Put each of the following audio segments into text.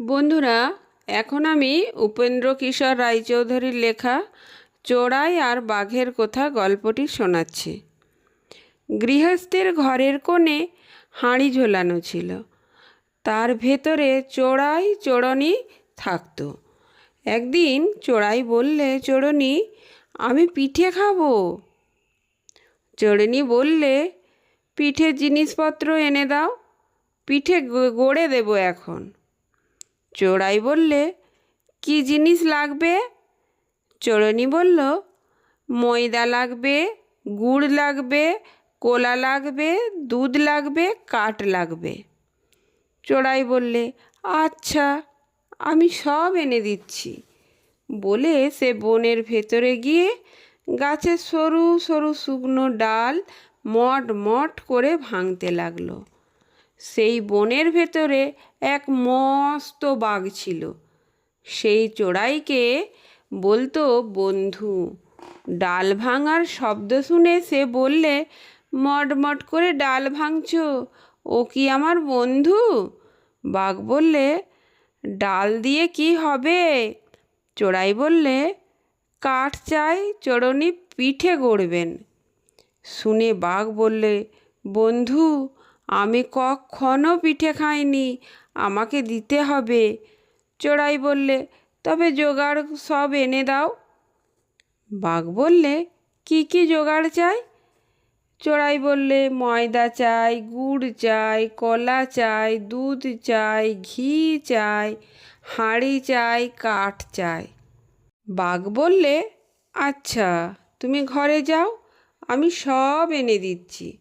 বন্ধুরা, এখন আমি উপেন্দ্র কিশোর রায়চৌধুরীর লেখা চোরাই আর বাঘের কথা গল্পটি শোনাচ্ছি। গৃহস্থের ঘরের কোণে হাঁড়ি ঝোলানো ছিল। তার ভেতরে চোরাই চোরনি থাকতো। একদিন চোরাই বললে চোরনি আমি পিঠে খাব? চোরনি বললে পিঠের জিনিসপত্র এনে দাও, পিঠে গড়ে দেবো এখন। চোরাই বললে, কি জিনিস লাগবে? চোরনি বলল, ময়দা লাগবে, গুড় লাগবে, কোলা লাগবে, দুধ লাগবে, কাঠ লাগবে। চোরাই বললে আচ্ছা আমি সব এনে দিচ্ছি। বলে সে বনের ভেতরে গিয়ে গাছের সরু সরু শুকনো ডাল মট মট করে ভাঙতে লাগল। সেই বনের ভেতরে এক মস্ত বাঘ ছিল। সেই চোরাইকে বলতো, বন্ধু, ডাল ভাঙার শব্দ শুনে সে বললে, মটমট করে ডাল ভাঙছ, ও কি আমার বন্ধু বাঘ বললে, ডাল দিয়ে কি হবে? চোরাই বললে, কাঠ চাই চোরনি পিঠে গড়বেন। শুনে বাঘ বললে, বন্ধু আমি কখনো পিঠে খাইনি, আমাকে দিতে হবে। চোরাই বললে, তবে জোগাড় সব এনে দাও। বাঘ বললে, কি কি জোগাড় চাই? চোরাই বললে, ময়দা চাই, গুড় চাই, কলা চাই, দুধ চাই, ঘি চাই, হাঁড়ি চাই, কাঠ চাই। বাঘ বললে আচ্ছা তুমি ঘরে যাও, আমি সব এনে দিচ্ছি।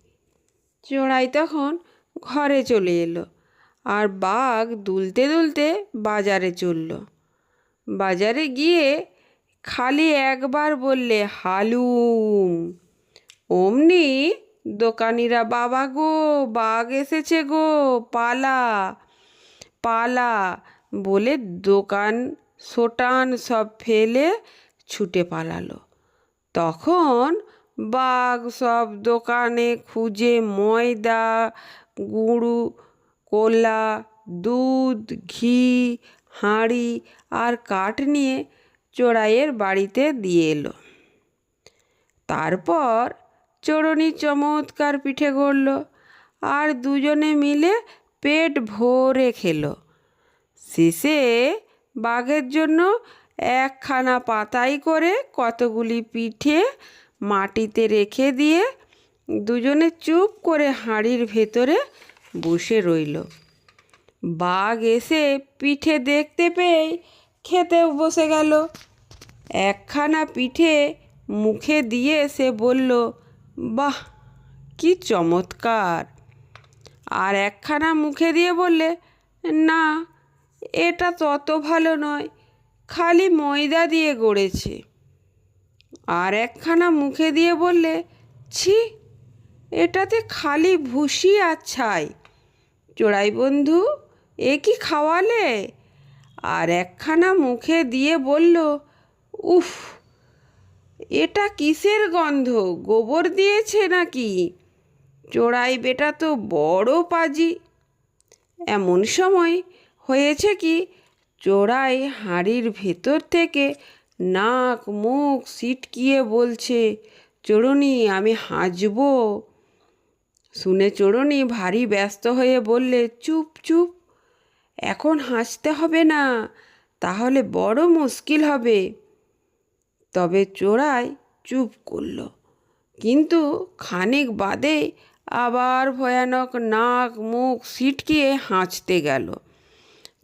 চোরাই তখন ঘরে চলে এলো আর বাঘ দুলতে দুলতে বাজারে চলল। বাজারে গিয়ে খালি একবার বললে, হালুম, অমনি দোকানিরা বাবা গো, বাঘ এসেছে গো, পালা পালা বলে দোকান সোটান সব ফেলে ছুটে পালালো। তখন বাঘ সব দোকানে খুঁজে ময়দা, গুঁড়ো, কোলা, দুধ, ঘি, হাঁড়ি আর কাঠ নিয়ে চোরাইয়ের বাড়িতে দিয়ে এলো। তারপর চোরনি চমৎকার পিঠে গড়ল আর দুজনে মিলে পেট ভরে খেলো। শেষে বাঘের জন্য একখানা পাতাই করে কতগুলি পিঠে মাটিতে রেখে দিয়ে দুজনে চুপ করে হাঁড়ির ভেতরে বসে রইল। বাঘ এসে পিঠে দেখতে পেয়েই খেতে বসে গেল। একখানা পিঠে মুখে দিয়ে সে বলল, বাহ, কি চমৎকার! আর একখানা মুখে দিয়ে বললে, না, এটা তত ভালো নয়, খালি ময়দা দিয়ে গড়েছে। আর একখানা মুখে দিয়ে বললে, ছি, এটাতে খালি ভুসি আর ছাই। চোরাই বন্ধু, এ কি খাওয়ালে? আর একখানা মুখে দিয়ে বলল, উফ, এটা কিসের গন্ধ? গোবর দিয়েছে নাকি? চোরাই বেটা তো বড় পাজি। এমন সময় হয়েছে কি, চোরাই হাঁড়ির ভেতর থেকে নাক মুখ সিটকিয়ে বলছে চোরনি আমি হাজবো শুনে চোরনি ভারী ব্যস্ত হয়ে বললে, চুপ চুপ, এখন হাসতে হবে না, তাহলে বড় মুশকিল হবে। তবে চোরাই চুপ করল। কিন্তু খানিক বাদে আবার ভয়ানক নাক মুখ সিটকিয়ে হাঁচতে গেল।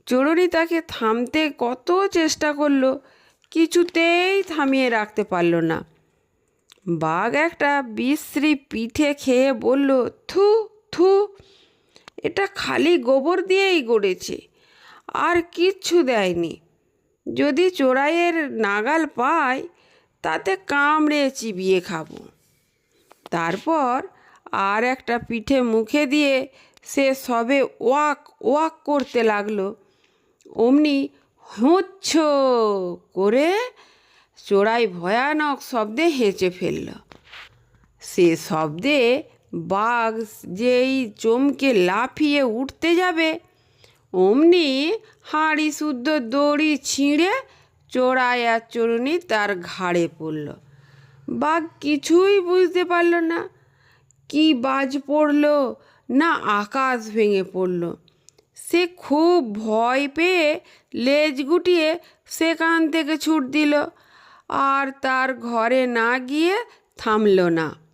চোরনি তাকে থামতে কত চেষ্টা করল কিছুতেই থামিয়ে রাখতে পারল না। বাঘ একটা বিশ্রী পিঠে খেয়ে বলল, থু থু, এটা খালি গোবর দিয়েই গড়েছে, আর কিচ্ছু দেয়নি। যদি চোরাইয়ের নাগাল পাই, তাতে কামড়ে চিবিয়ে খাব। তারপর আর একটা পিঠে মুখে দিয়ে সে সবে ওয়াক ওয়াক করতে লাগল। অমনি হুঁচ্ছ করে চোরাই ভয়ানক শব্দে হেঁচে ফেলল। সে শব্দে বাঘ যেই চমকে লাফিয়ে উঠতে যাবে, অমনি হাঁড়ি শুদ্ধ দড়ি ছিঁড়ে চোরাই আর চড়ুনি তার ঘাড়ে পড়ল। বাঘ কিছুই বুঝতে পারল না, কি বাজ পড়ল না আকাশ ভেঙে পড়ল। সে খুব ভয় পেয়ে লেজ গুটিয়ে সেখান থেকে ছুট দিল। আর তার ঘরে না গিয়ে থামল না।